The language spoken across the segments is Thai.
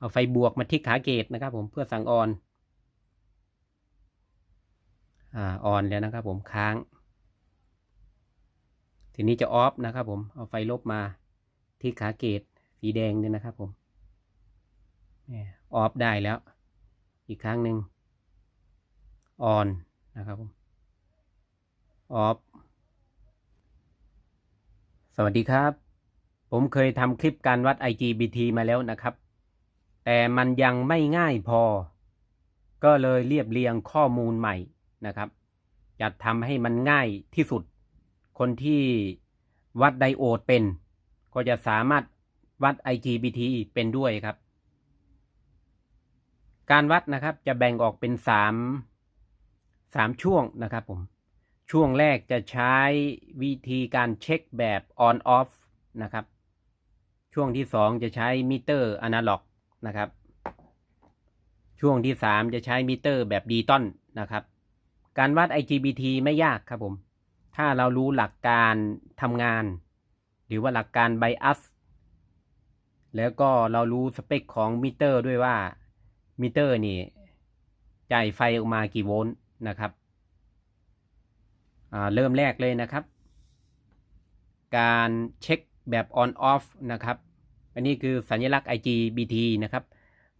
เอาไฟบวกมาที่ขาเกตนะครับผมเพื่อสั่งออนอ่าออนแล้วนะครับผมค้าง ทีนี้จะออฟนะครับผมเอาไฟลบมาที่ขาเกตสีแดงเนี่ยนะครับผมออฟได้แล้ว อีกครั้งหนึ่งออนนะครับผมออฟสวัสดีครับ ผมเคยทำคลิปการวัด IGBT มาแล้วนะครับ แต่มันยังไม่ง่ายพอ ก็เลยเรียบเรียงข้อมูลใหม่นะครับจะทำให้มันง่ายที่สุด คนที่วัดไดโอดเป็น ก็จะสามารถวัด IGBT เป็นด้วยครับ การวัดนะครับจะแบ่งออกเป็นสามสามช่วงนะครับผม ช่วงแรกจะใช้วิธีการเช็คแบบ on off นะครับ ช่วงที่สองจะใช้มิเตอร์อนาล็อก นะครับ ช่วงที่สามจะใช้มิเตอร์แบบดิจิตอลนะครับ การวัด IGBT ไม่ยากครับผม ถ้าเรารู้หลักการทำงาน หรือว่าหลักการ bias แล้วก็เรารู้สเปคของมิเตอร์ด้วยว่ามิเตอร์นี่จ่ายไฟออกมากี่โวลต์นะครับเริ่มแรกเลยนะครับ การเช็คแบบ on off นะครับ อันนี้คือสัญลักษณ์ IGBT นะครับ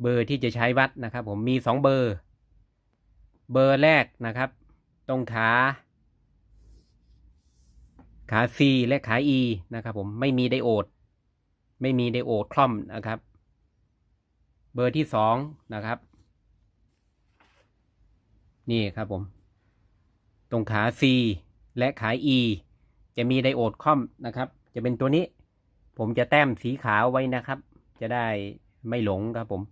เบอร์ที่จะใช้วัดนะครับ ผมมี 2 เบอร์ เบอร์แรกนะครับ ตรงขาขา C และขา E นะครับผมไม่มีไดโอด ไม่มีไดโอดคล่อมนะครับ เบอร์ที่สองนะครับ นี่ครับผม ตรงขา C และขา E จะมีไดโอดคล่อมนะครับ จะเป็นตัวนี้ ผมจะแต้มสีขาวไว้นะครับ จะได้ไม่หลงครับผม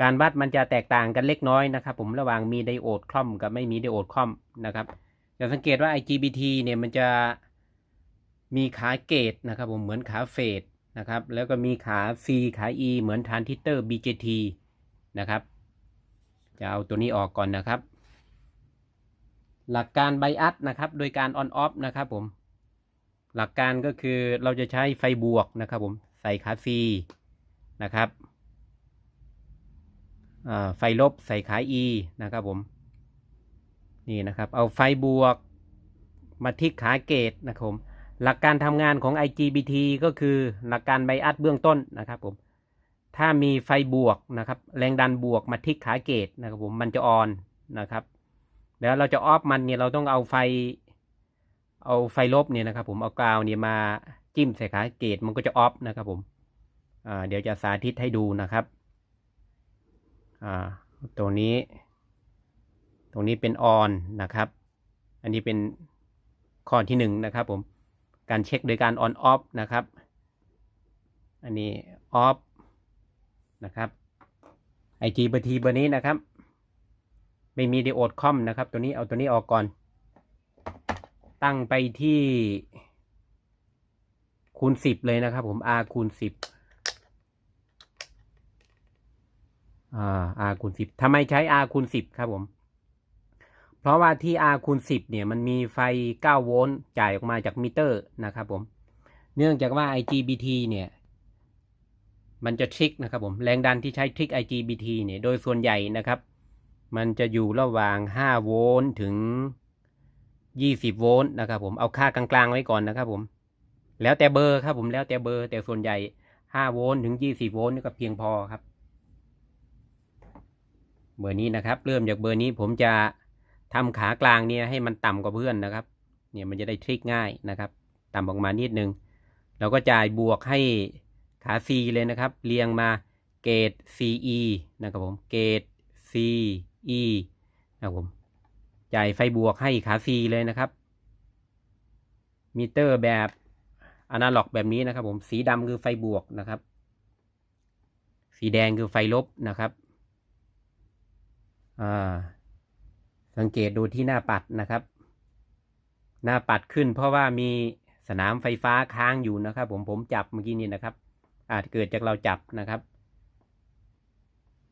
การวัดมันจะแตกต่างกันเล็กน้อยนะครับ ผมระหว่างมีไดโอดคล่อมกับไม่มีไดโอดคล่อมนะครับจะสังเกตว่า IGBT เนี่ยมันจะมีขาเกตนะครับ ผมเหมือนขาเฟดนะครับ แล้วก็มีขา C ขา E เหมือนทรานซิสเตอร์ BJT นะครับ จะเอาตัวนี้ออกก่อนนะครับ หลักการไบอัสนะครับ โดยการ on off นะครับผม หลักการก็คือเราจะใช้ไฟบวกนะครับผมใส่ขา C นะครับไฟลบใส่ขา E นะครับผมนี่นะครับเอาไฟบวกมาที่ขาเกตนะครับผมหลักการทำงานของ IGBT ก็คือหลักการไบอัสเบื้องต้นนะครับผมถ้ามีไฟบวกนะครับแรงดันบวกมาที่ขาเกตนะครับผมมันจะออนนะครับแล้วเราจะออฟมันเนี่ยเราต้องเอาไฟ เอาไฟลบเนี่ยนะครับผมเอากาวเนี่ยมาจิ้มใส่ขาเกตมันก็จะออฟนะครับผมเดี๋ยวจะสาธิตให้ดูนะครับตัวนี้ ตรงนี้เป็นออนนะครับ อันนี้เป็นข้อที่หนึ่งนะครับผมการเช็คโดยการออนออฟนะครับ อันนี้ออฟนะครับไอจีบอร์ทีเบอร์นี้นะครับ ไม่มีไดโอดคอมนะครับ ตัวนี้เอาตัวนี้ออกก่อน ตั้งไปที่คูณสิบเลยนะครับผม R คูณสิบอ่า R คูณสิบทำไมใช้ R คูณสิบครับผม เพราะว่าที่ R คูณ10เนี่ยมันมีไฟ9โวลต์จ่ายออกมาจากมิเตอร์นะครับผม เนื่องจากว่า IGBT เนี่ย มันจะทริกนะครับผม แรงดันที่ใช้ทริก IGBT เนี่ย โดยส่วนใหญ่นะครับ มันจะอยู่ระหว่าง5โวลต์ถึง 20 โวลต์นะครับผมเอาค่ากลางๆไว้ก่อนนะครับผมแล้วแต่เบอร์ครับผมแล้วแต่เบอร์แต่ส่วนใหญ่ 5 โวลต์ถึง 20 โวลต์นี่ก็เพียงพอครับเบอร์นี้นะครับ เริ่มจากเบอร์นี้ผมจะทำขากลางเนี่ยให้มันต่ำกว่าเพื่อนนะครับ เนี่ยมันจะได้ทริกง่ายนะครับ ต่ำออกมานิดนึงเราก็จ่ายบวกให้ขา C เลยนะครับ เรียงมาเกรด CE นะครับผมเกรด CE นะครับผม จ่ายไฟบวกให้ขา C เลยนะครับ มิเตอร์แบบอนาล็อกแบบนี้นะครับ ผมสีดำคือไฟบวกนะครับ สีแดงคือไฟลบนะครับสังเกตดูที่หน้าปัดนะครับ หน้าปัดขึ้น เพราะว่ามีสนามไฟฟ้าค้างอยู่นะครับ ผมผมจับเมื่อกี้นี้นะครับ อาจเกิดจากเราจับนะครับ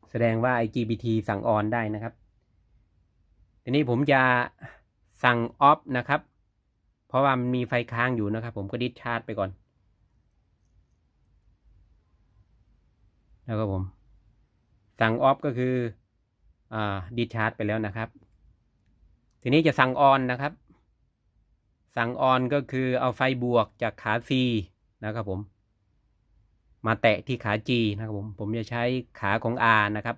แสดงว่า IGBT สั่งออนได้นะครับ ทีนี้ผมจะสั่งออฟนะครับ เพราะว่ามันมีไฟค้างอยู่นะครับ ผมก็ดิสชาร์จไปก่อน แล้วก็ผม สั่งออฟก็คืออ่าดิชาร์จไปแล้วนะครับ ทีนี้จะสั่งออนนะครับ สั่งออนก็คือเอาไฟบวกจากขา C นะครับผม มาแตะที่ขา G นะครับผม ผมจะใช้ขาของ R นะครับ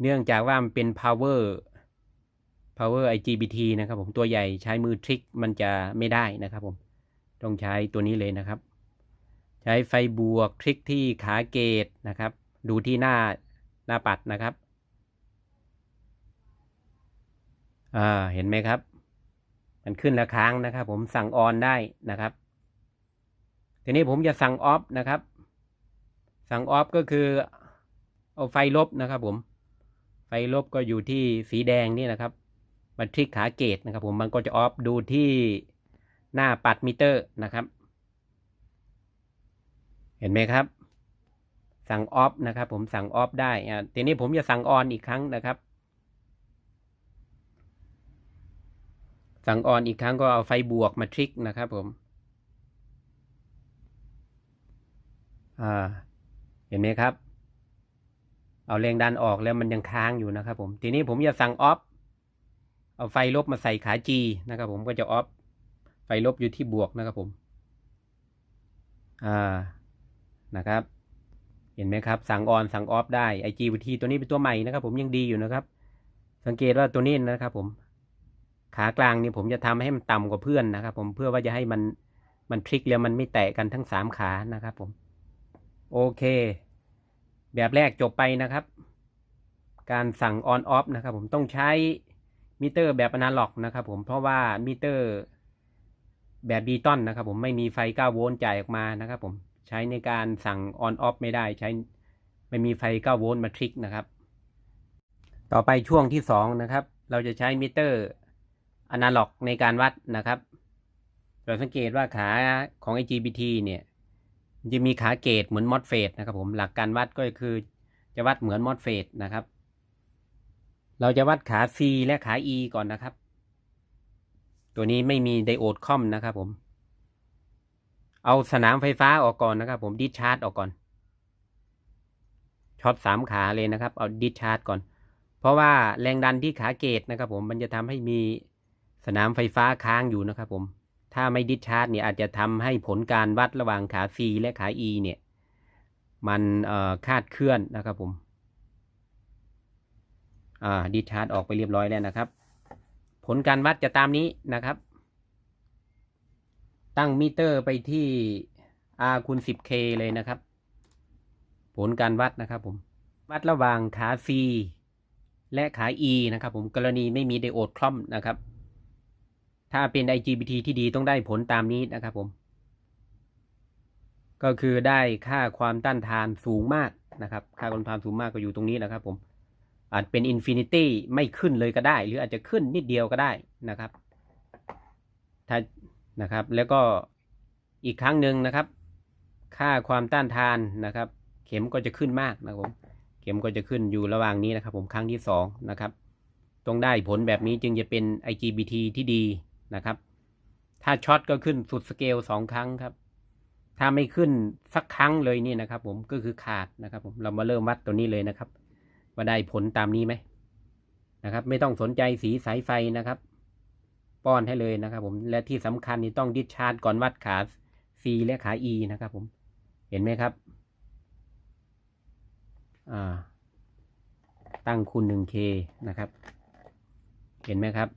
เนื่องจากว่ามันเป็น power power IGBT นะครับผมตัวใหญ่ใช้มือทริกมันจะไม่ได้นะครับผมต้องใช้ตัวนี้เลยนะครับ ใช้ไฟบวกทริกที่ขาเกตนะครับ ดูที่หน้าหน้าปัดนะครับอ่าเห็นไหมครับ มันขึ้นละค้างนะครับ ผมสั่งออนได้นะครับทีนี้ผมจะสั่งออฟนะครับ สั่งออฟก็คือเอาไฟลบนะครับผม ไฟลบก็อยู่ที่สีแดงนี่นะครับ มันทริกขาเกตนะครับผมมันก็จะออฟดูที่หน้าปัดมิเตอร์นะครับ เห็นไหมครับ สั่งออฟนะครับผมสั่งออฟได้อ่าทีนี้ผมจะสั่งออนอีกครั้งนะครับ สั่งออนอีกครั้งก็เอาไฟบวกมาทริกนะครับผมอ่าเห็นไหมครับ เอาแรงดันออกแล้วมันยังค้างอยู่นะครับผมทีนี้ผมจะสั่งออฟ เอาไฟลบมาใส่ขา G นะครับผมก็จะออฟไฟลบอยู่ที่บวกนะครับผมอ่านะครับ เห็นไหมครับ สั่งออนสั่งออฟได้ IGBT ตัวนี้เป็นตัวใหม่นะครับ ผมยังดีอยู่นะครับ สังเกตว่าตัวนี้นะครับ ผม ขากลางนี่ผมจะทำให้มันต่ำกว่าเพื่อนนะครับ ผมเพื่อว่าจะให้มันมันทริกแล้วมันไม่แตะกันทั้งสามขานะครับผมโอเค แบบแรกจบไปนะครับ การสั่งออนออฟนะครับ ผมต้องใช้ มิเตอร์แบบอนาล็อกนะครับผมเพราะว่ามิเตอร์แบบบีตอนนะครับผมไม่มีไฟ 9 โวลต์จ่ายออกมานะครับผมใช้ในการสั่งออนออฟไม่ได้ใช้ไม่มีไฟ 9 โวลต์มาทริกนะครับ ต่อไปช่วงที่สองนะครับ เราจะใช้มิเตอร์อนาล็อกในการวัดนะครับ เราสังเกตว่าขาของ IGBT เนี่ยจะมีขาเกตเหมือนมอสเฟตนะครับผมหลักการวัดก็คือจะวัดเหมือนมอสเฟตนะครับ เราจะวัดขา C และขา E ก่อนนะครับ ตัวนี้ไม่มีไดโอดคอมนะครับผม เอาสนามไฟฟ้าออกก่อนนะครับ ผมดิชาร์จออกก่อน ช็อตสามขาเลยนะครับ เอาดิชาร์จก่อน เพราะว่าแรงดันที่ขาเกตนะครับ ผม มันจะทำให้มีสนามไฟฟ้าค้างอยู่นะครับ ผม ถ้าไม่ดิชาร์จเนี่ยอาจจะทำให้ผลการวัดระหว่างขา C และขา E เนี่ย มันคาดเคลื่อนนะครับผม อ่าดิชาร์จออกไปเรียบร้อยแล้วนะครับ ผลการวัดจะตามนี้นะครับ ตั้งมิเตอร์ไปที่ R คูณ 10K เลยนะครับ ผลการวัดนะครับผม วัดระหว่างขา C และขา E นะครับผมกรณีไม่มีไดโอดคล่อมนะครับ ถ้าเป็น IGBT ที่ดีต้องได้ผลตามนี้นะครับผม ก็คือได้ค่าความต้านทานสูงมากนะครับ ค่าความต้านทานสูงมากก็อยู่ตรงนี้นะครับผม อาจเป็นอินฟินิตี้ไม่ขึ้นเลยก็ได้ หรืออาจจะขึ้นนิดเดียวก็ได้นะครับ ถ้านะครับ แล้วก็อีกครั้งหนึ่งนะครับ ค่าความต้านทานนะครับ เข็มก็จะขึ้นมากนะครับผมเข็มก็จะขึ้นอยู่ระหว่างนี้นะครับ ผมครั้งที่สองนะครับต้องได้ผลแบบนี้จึงจะเป็น IGBT ที่ดีนะครับ ถ้าช็อตก็ขึ้นสุดสเกลสองครั้งครับ ถ้าไม่ขึ้นสักครั้งเลยนี่นะครับ ผมก็คือขาดนะครับ ผมเรามาเริ่มวัดตัวนี้เลยนะครับ ว่าได้ผลตามนี้ไหมนะครับ ไม่ต้องสนใจสีสายไฟนะครับ ป้อนให้เลยนะครับ ผมและที่สำคัญนี่ต้องดิชาร์จก่อนวัดขา C และขา E นะครับ ผมเห็นไหมครับอ่าตั้งคูณ 1K นะครับ เห็นไหมครับ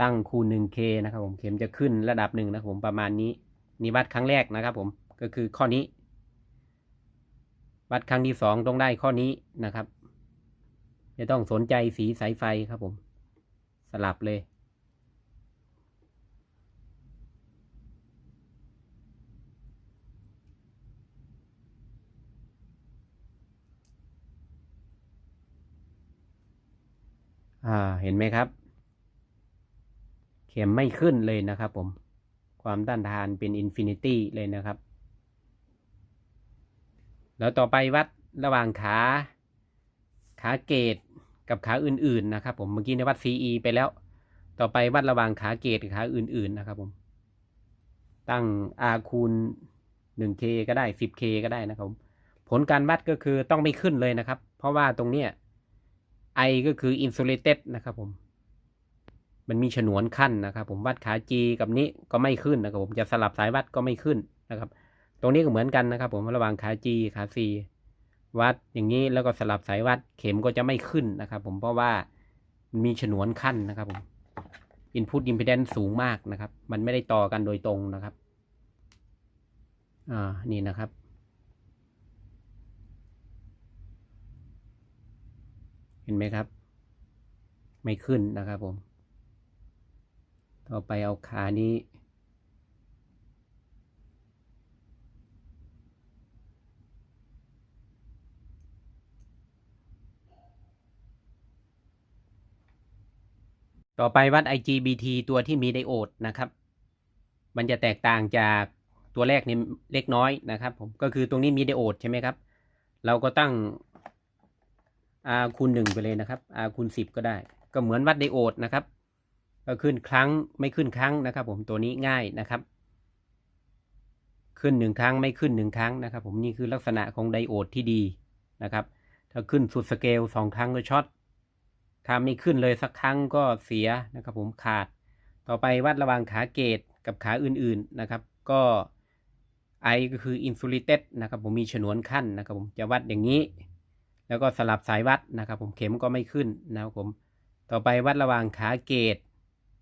ตั้งคูณ 1K นะครับผมเข็มจะขึ้นระดับหนึ่งนะครับผมประมาณนี้นี่วัดครั้งแรกนะครับ ผมก็คือข้อนี้ วัดครั้งที่สองต้องได้ข้อนี้นะครับ จะต้องสนใจสีสายไฟครับผม สลับเลย อ่าเห็นไหมครับ เข็มไม่ขึ้นเลยนะครับผม ความต้านทานเป็นอินฟินิตี้เลยนะครับ แล้วต่อไปวัดระหว่างขาขาเกตกับขาอื่นๆนะครับ ผมเมื่อกี้ในวัด CE ไปแล้ว ต่อไปวัดระหว่างขาเกตกับขาอื่นๆนะครับผม ตั้ง R คูณ 1K ก็ได้ 10K ก็ได้นะครับผมผลการวัดก็คือต้องไม่ขึ้นเลยนะครับ เพราะว่าตรงเนี้ย I ก็คือ insulated นะครับผม มันมีฉนวนขั้นนะครับ ผมวัดขา G กับนี้ก็ไม่ขึ้นนะครับ ผมจะสลับสายวัดก็ไม่ขึ้นนะครับ ตรงนี้ก็เหมือนกันนะครับ ผมระหว่างขา G ขา C วัดอย่างนี้แล้วก็สลับสายวัดเข็มก็จะไม่ขึ้นนะครับ ผมเพราะว่ามันมีฉนวนขั้นนะครับผม input impedance สูงมากนะครับ มันไม่ได้ต่อกันโดยตรงนะครับอ่านี่นะครับ เห็นไหมครับ ไม่ขึ้นนะครับผม ต่อไปเอาขานี้ ต่อไปวัด IGBT ตัวที่มีไดโอดนะครับ มันจะแตกต่างจากตัวแรกนี่เล็กน้อยนะครับผม ก็คือตรงนี้มีไดโอดใช่ไหมครับ เราก็ตั้ง R คูณหนึ่งไปเลยนะครับ R คูณสิบก็ได้ ก็เหมือนวัดไดโอดนะครับ ก็ขึ้นครั้งไม่ขึ้นครั้งนะครับ ผมตัวนี้ง่ายนะครับ ขึ้นหนึ่งครั้งไม่ขึ้นหนึ่งครั้งนะครับ ผมนี่คือลักษณะของไดโอดที่ดีนะครับ ถ้าขึ้นสุดสเกลสองครั้งก็ช็อต ถ้าไม่ขึ้นเลยสักครั้งก็เสียนะครับผมขาด ต่อไปวัดระหว่างขาเกตกับขาอื่นๆนะครับ ก็ I ก็คือ insulated นะครับผมมีฉนวนขั้นนะครับผมจะวัดอย่างนี้ แล้วก็สลับสายวัดนะครับผมเข็มก็ไม่ขึ้นนะครับผมต่อไปวัดระหว่างขาเกต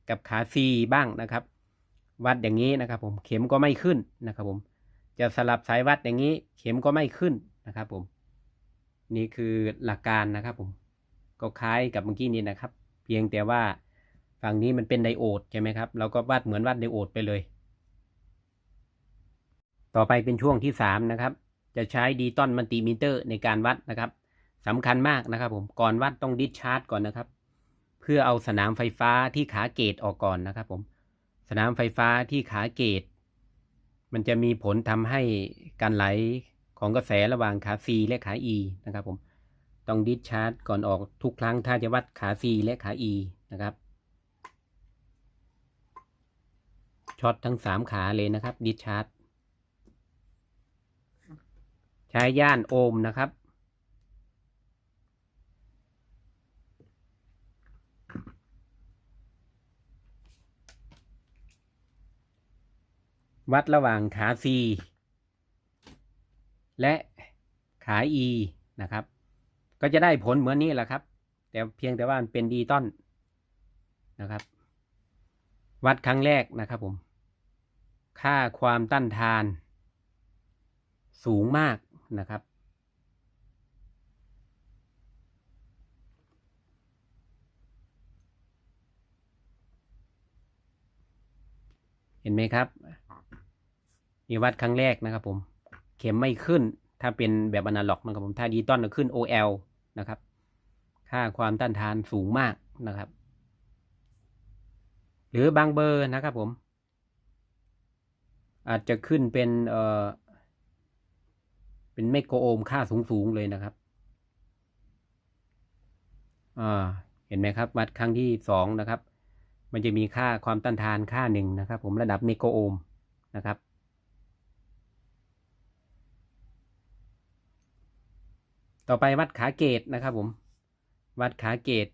กับขา C บ้างนะครับ วัดอย่างนี้นะครับผมเข็มก็ไม่ขึ้นนะครับผมจะสลับสายวัดอย่างนี้เข็มก็ไม่ขึ้นนะครับผมนี่คือหลักการนะครับผม ก็คล้ายกับเมื่อกี้นี้นะครับ เพียงแต่ว่าฝั่งนี้มันเป็นไดโอดใช่ไหมครับเราก็วัดเหมือนวัดไดโอดไปเลย ต่อไปเป็นช่วงที่สามนะครับ จะใช้ดีตอนมัลติมิเตอร์ในการวัดนะครับสำคัญมากนะครับผมก่อนวัดต้องดิสชาร์จก่อนนะครับ เพื่อเอาสนามไฟฟ้าที่ขาเกตออกก่อนนะครับผมสนามไฟฟ้าที่ขาเกต มันจะมีผลทำให้การไหลของกระแสระหว่างขา C และขา E นะครับผม ต้องดิสชาร์จก่อนออกทุกครั้งถ้าจะวัดขา C และขา E นะครับช็อตทั้งสามขาเลยนะครับดิสชาร์จใช้ย่านโอห์มนะครับ วัดระหว่างขา C และขา E นะครับ ก็จะได้ผลเหมือนนี้แหละครับ แต่เพียงแต่ว่ามันเป็นดีต้นนะครับ วัดครั้งแรกนะครับผม ค่าความต้านทาน สูงมากนะครับ เห็นไหมครับนี่วัดครั้งแรกนะครับผม เข็มไม่ขึ้นถ้าเป็นแบบอนาล็อกนะครับผม ถ้าดิจิตอลก็ขึ้น OL นะครับ ค่าความต้านทานสูงมากนะครับ หรือบางเบอร์นะครับผม อาจจะขึ้นเป็นเอ่อเป็นเมกโอห์มค่าสูงๆเลยนะครับอ่าเห็นไหมครับ วัดครั้งที่สองนะครับ มันจะมีค่าความต้านทานค่าหนึ่งนะครับ ผมระดับเมกโอห์มนะครับ ต่อไปวัดขาเกตนะครับผม วัดขาเกต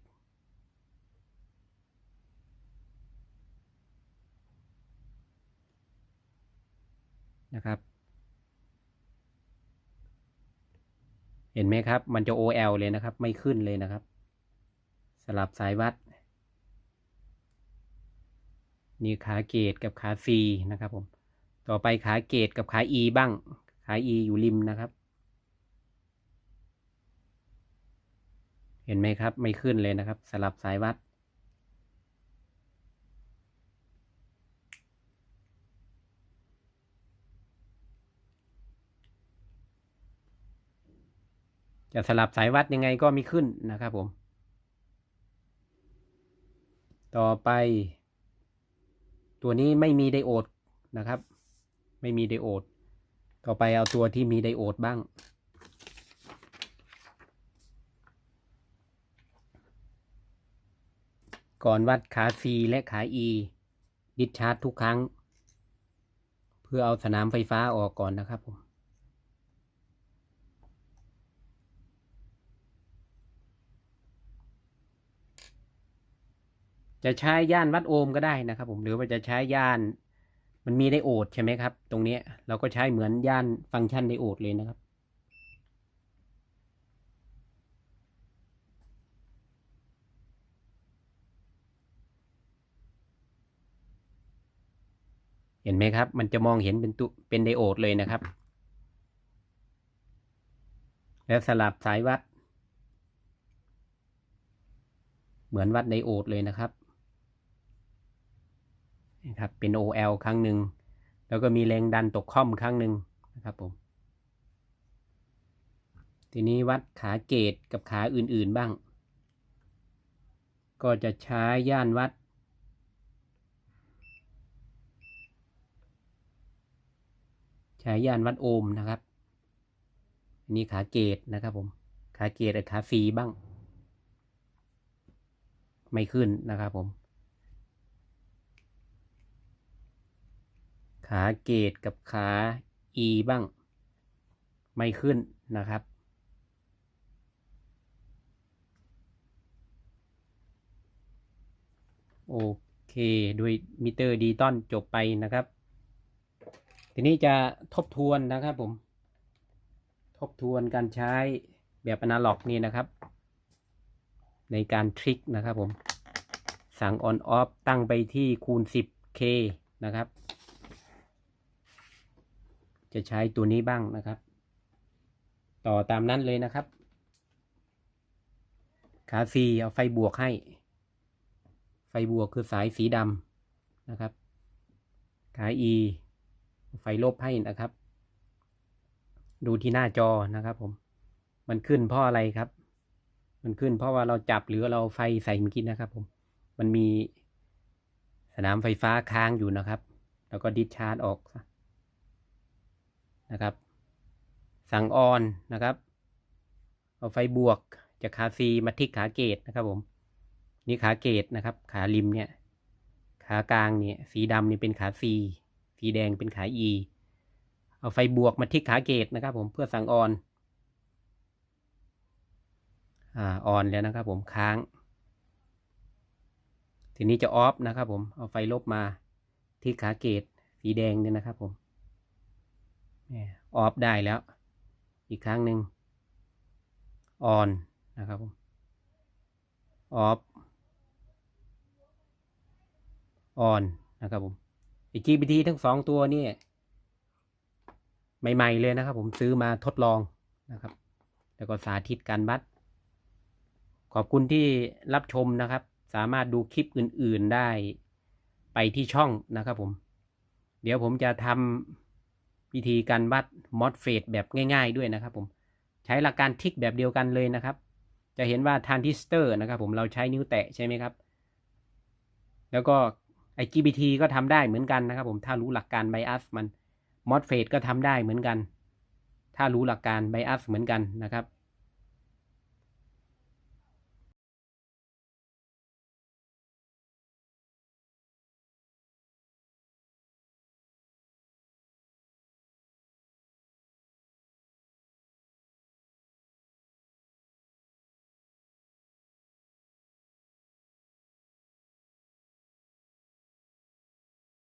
นะครับ เห็นไหมครับ มันจะ OL เลยนะครับ ไม่ขึ้นเลยนะครับ สลับสายวัด นี่ขาเกตกับขา C นะครับผม ต่อไปขาเกตกับขา E บ้าง ขา E อยู่ริมนะครับ เห็นไหมครับ ไม่ขึ้นเลยนะครับ สลับสายวัด จะสลับสายวัดยังไงก็ไม่ขึ้นนะครับผม ต่อไป ตัวนี้ไม่มีไดโอดนะครับ ไม่มีไดโอด ต่อไปเอาตัวที่มีไดโอดบ้าง ก่อนวัดขา c และขา e ดิชาร์จทุกครั้ง เพื่อเอาสนามไฟฟ้าออกก่อนนะครับผมจะใช้ย่านวัดโอมก็ได้นะครับ ผมหรือว่าจะใช้ย่าน มันมีไดโอดใช่ไหมครับ ตรงนี้เราก็ใช้เหมือนย่านฟังก์ชันไดโอดเลยนะครับ ห็นไหมครับ มันจะมองเห็นเป็นตุเป็นไดโอดเลยนะครับ แล้วสลับสายวัด เหมือนวัดไดโอดเลยนะครับนะครับ เป็น OL ครั้งหนึ่ง แล้วก็มีแรงดันตกค่อมครั้งหนึ่งนะครับผม ทีนี้วัดขาเกตกับขาอื่นๆบ้าง ก็จะใช้ย่านวัด ใช้ ย่านวัดโอห์มนะครับอันนี้ขาเกตนะครับผม ขาเกตกับขาฟรีบ้าง ไม่ขึ้นนะครับผม ขาเกตกับขา E บ้าง ไม่ขึ้นนะครับ โอเค ด้วยมิเตอร์ดีตอนจบไปนะครับ ทีนี้จะทบทวนนะครับผม ทบทวนการใช้แบบอนาล็อกนี่นะครับ ในการทริกนะครับผม สั่ง on off ตั้งไปที่คูณ 10k นะครับ จะใช้ตัวนี้บ้างนะครับ ต่อตามนั้นเลยนะครับ ขา C เอาไฟบวกให้ ไฟบวกคือสายสีดำนะครับ ขา E ไฟลบให้นะครับ ดูที่หน้าจอนะครับ ผม มันขึ้นเพราะอะไรครับ มันขึ้นเพราะว่าเราจับหรือเราไฟใส่เมื่อกี้นะครับ ผม มันมีสนามไฟฟ้าค้างอยู่นะครับ แล้วก็ดิสชาร์จออกนะครับ สั่งออนนะครับ เอาไฟบวกจากขาซีมาทิกขาเกตนะครับ ผม นี่ขาเกตนะครับ ขาริมเนี่ย ขากลางเนี่ย สีดำนี่เป็นขาซี สีแดงเป็นขา E เอาไฟบวกมาที่ขาเกตนะครับผมเพื่อสั่งออนอ่าออนแล้วนะครับผมค้าง ทีนี้จะออฟนะครับผมเอาไฟลบมาที่ขาเกตสีแดงเนี่ยนะครับผมออฟได้แล้ว อีกครั้งหนึ่งออนนะครับผมออฟออนนะครับผม GPT ทั้งสองตัวนี่ใหม่ ๆ เลยนะครับ ผมซื้อมาทดลองนะครับ แล้วก็สาธิตการบัด ขอบคุณที่รับชมนะครับ สามารถดูคลิปอื่น ๆได้ไปที่ช่องนะครับผม เดี๋ยวผมจะทำวิธีการวัดมอสเฟตแบบง่าย ๆ ด้วยนะครับ ผมใช้หลักการทิกแบบเดียวกันเลยนะครับ จะเห็นว่าทรานซิสเตอร์นะครับ ผมเราใช้นิ้วแตะใช่ไหมครับ แล้วก็ ไอ้ GBT ก็ทำได้เหมือนกันนะครับผมถ้ารู้หลักการ bias มัน MOSFET ก็ทำได้เหมือนกัน ถ้ารู้หลักการ bias เหมือนกันนะครับ